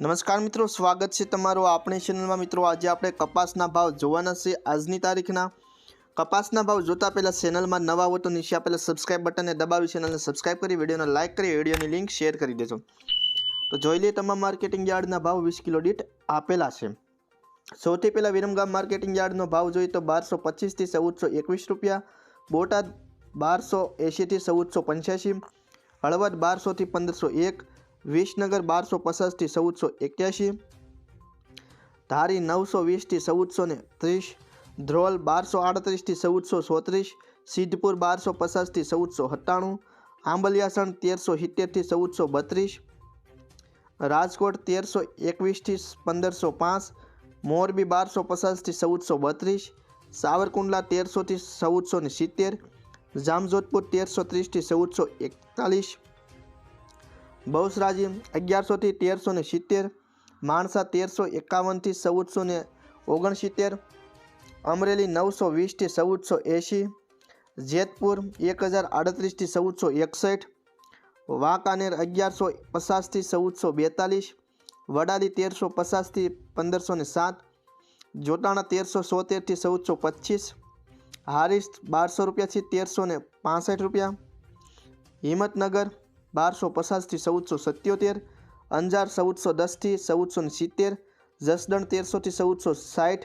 નમસ્કાર મિત્રો, સ્વાગત છે તમારું આપણી ચેનલમાં મિત્રો, આજે આપણે કપાસના ભાવ જોવાના છે આજની તારીખના. કપાસના ભાવ જોતા પહેલાં ચેનલમાં નવા હો તો નીચે આપેલા સબસ્ક્રાઇબ બટનને દબાવી ચેનલને સબસ્ક્રાઇબ કરી, વિડીયોને લાઇક કરી, વિડીયોની લિંક શેર કરી દેજો. તો જોઈ લઈએ તમામ માર્કેટિંગ યાર્ડના ભાવ, વીસ કિલો દીઠ આપેલા છે. સૌથી પહેલાં વિરમગામ માર્કેટિંગ યાર્ડનો ભાવ જોઈએ તો બારસો પચીસથી ચૌદસો એકવીસ રૂપિયા, બોટાદ બારસો એંશીથી ચૌદસો પંચ્યાસી, હળવદ બારસોથી પંદરસો એક વિસનગર બારસો પચાસથી ચૌદસો એક્યાસી ધારી નવસો વીસથી ચૌદસો ને ત્રીસ, ધ્રોલ બારસો આડત્રીસથી ચૌદસો સોત્રીસ સિદ્ધપુર બારસો પચાસથી ચૌદસો સત્તાણું, આંબલિયાસણ તેરસો સિત્તેરથી ચૌદસો બત્રીસ, રાજકોટ તેરસો એકવીસથી પંદરસો પાંચ, મોરબી બારસો પચાસથી ચૌદસો બત્રીસ, સાવરકુંડલા તેરસોથી ચૌદસો ને સિત્તેર, જામજોધપુર તેરસો ત્રીસથી ચૌદસો એકતાલીસ બહુસરાજી અગિયારસોથી તેરસો ને સિત્તેર, માણસા તેરસો એકાવનથી ચૌદસો ને ઓગણસિત્તેર, અમરેલી નવસો વીસથી ચૌદસો એંશી, જેતપુર એક હજાર આડત્રીસથી ચૌદસો એકસઠ, વાંકાનેર અગિયારસો પચાસથી ચૌદસો બેતાલીસ, વડાલી તેરસો પચાસથી પંદરસો ને સાત, જોટાણા તેરસો સોતેરથી ચૌદસો પચીસ, હારીસ બારસો રૂપિયાથી તેરસો ને રૂપિયા, હિંમતનગર બારસો પચાસથી ચૌદસો સત્યોતેર, અંજાર ચૌદસો દસથી ચૌદસો સિત્તેર, જસદણ તેરસોથી ચૌદસો સાઠ,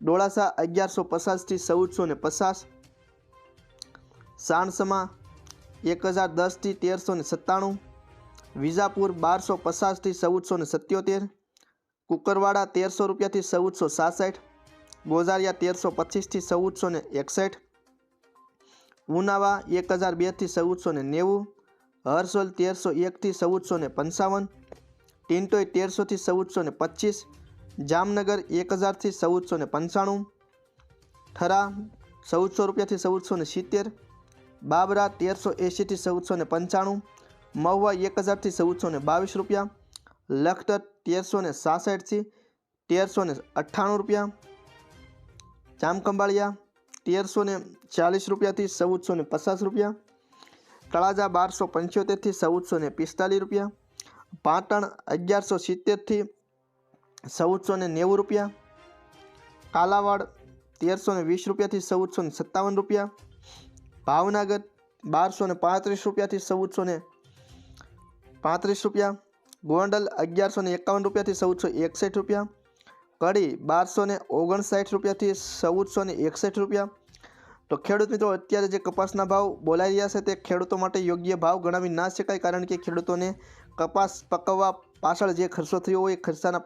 ડોળાસા અગિયારસો પચાસથી ચૌદસો ને પચાસ, સાણસમાં એક હજાર દસથી તેરસો ને સત્તાણું, વિજાપુર બારસો પચાસથી ચૌદસો ને સત્યોતેર, કુકરવાડા તેરસો રૂપિયાથી ચૌદસો સાસઠ, ગોઝારિયા તેરસો પચીસથી ચૌદસો ને એકસઠ, ઉનાવા એક હજાર બેથી ચૌદસો ને નેવું હરસોલ તેરસો એકથી ચૌદસો ને પંચાવન, ટિન્ટોય તેરસોથી ચૌદસો ને પચીસ, જામનગર એક હજારથી ચૌદસો ને પંચાણું ઠરા ચૌદસો રૂપિયાથી ચૌદસો ને સિત્તેર, બાબરા તેરસો એંશીથી ચૌદસો ને પંચાણું, મહુવા એક હજારથી ચૌદસો ને બાવીસ રૂપિયા, લખતર તેરસો ને સાસઠથી તેરસો ને અઠ્ઠાણું રૂપિયા, જામકંબાળિયા તેરસો ને ચાલીસ રૂપિયાથી ચૌદસો ને પચાસ રૂપિયા તળાજા બારસો પંચોતેરથી ચૌદસો ને પિસ્તાલીસ રૂપિયા. પાટણ અગિયારસો સિત્તેરથી ચૌદસો ને નેવું રૂપિયા. કાલાવાડ તેરસો ને વીસ રૂપિયાથી ચૌદસો ને સત્તાવન રૂપિયા. ભાવનગર બારસો ને પાંત્રીસ રૂપિયાથી ચૌદસો ને પાંત્રીસ રૂપિયા. ગોંડલ અગિયારસો ને એકાવન રૂપિયાથી ચૌદસો એકસઠ રૂપિયા. કડી બારસો ને ઓગણસાઠ રૂપિયાથી ચૌદસો ને એકસઠ રૂપિયા. તો ખેડૂત મિત્રો, અત્યારે જે કપાસના ભાવ બોલાઈ રહ્યા છે તે ખેડૂતો માટે યોગ્ય ભાવ ગણાવી ના શકાય, કારણ કે ખેડૂતોને કપાસ પકવવા પાછળ જે ખર્ચો થયો હોય એ ખર્ચાના